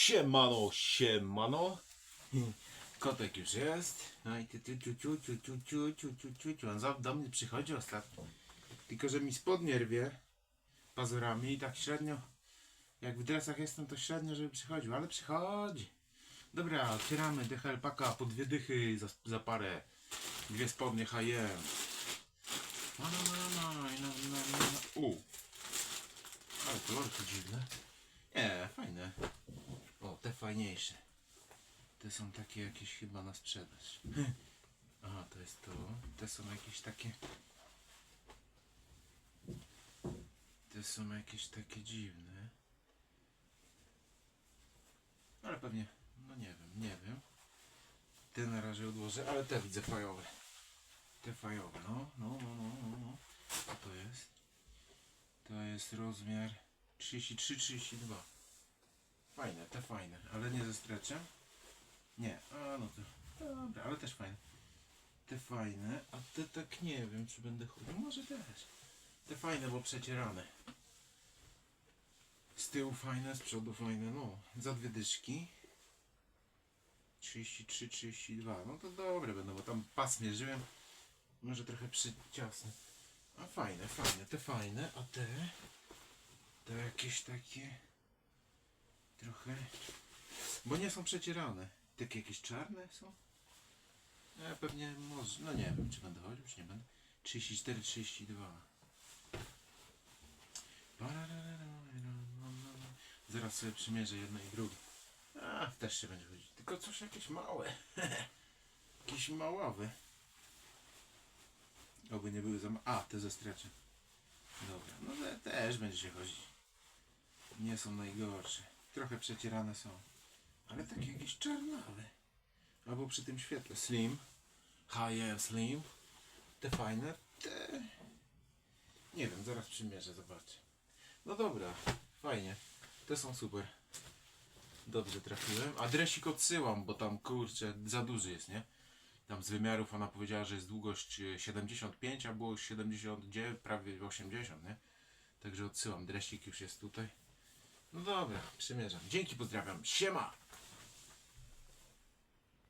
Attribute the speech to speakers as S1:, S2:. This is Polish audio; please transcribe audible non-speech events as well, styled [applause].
S1: Siemano, siemano. Kotek już jest. No i ty, ty, ciu, ciu, ciu, ciu, ciu, ciu, ciu, ciu, ciu. On za- do mnie przychodzi ostatnio. Tylko, że mi spodnie rwie pazurami i tak średnio. Jak w dresach jestem, to średnio, żeby przychodził, ale przychodzi. Dobra, otwieramy DHL paka po dwie dychy za, za parę. Dwie spodnie H&M. No, no, no, no, no, no, no, no. U. Dziwne. O, te są takie jakieś chyba na sprzedaż. Aha, to jest to. Te są jakieś takie. Te są jakieś takie dziwne. Ale pewnie, no nie wiem, nie wiem. Te na razie odłożę, ale te widzę fajowe. Te fajowe, no, no, no, no, no, no. Co to jest? To jest rozmiar 33-32. Fajne, te fajne, ale nie ze streczem. Nie, a no to dobra, ale też fajne. Te fajne, a te tak nie wiem, czy będę chodził. Może też. Te fajne, bo przecierane. Z tyłu fajne, z przodu fajne, no. Za dwie dyszki. 33, 32. No to dobre będą, bo tam pas mierzyłem. Może trochę przyciasne. A fajne, fajne, te fajne, a te to jakieś takie trochę bo nie są przecierane. Takie jakieś czarne są? Ja pewnie może, no nie wiem czy będę chodził, czy nie będę. 34, 32. Zaraz sobie przymierzę jedno i drugie. A, też się będzie chodzić. Tylko coś jakieś małe. [laughs] jakieś maławe. Oby nie były za ma... A, te ze streczem. Dobra, no te też będzie się chodzić. Nie są najgorsze. Trochę przecierane są. Ale takie jakieś czarnawe. Albo przy tym świetle. Slim. High slim. Te fajne. Te... Nie wiem, zaraz przymierzę, zobaczę. No dobra, fajnie. Te są super. Dobrze trafiłem. A dresik odsyłam, bo tam kurczę za duży jest, nie? Tam z wymiarów ona powiedziała, że jest długość e, 75, a było 79, prawie 80, nie? Także odsyłam. Dresik już jest tutaj. No dobra, przymierzam. Dzięki, pozdrawiam. Siema!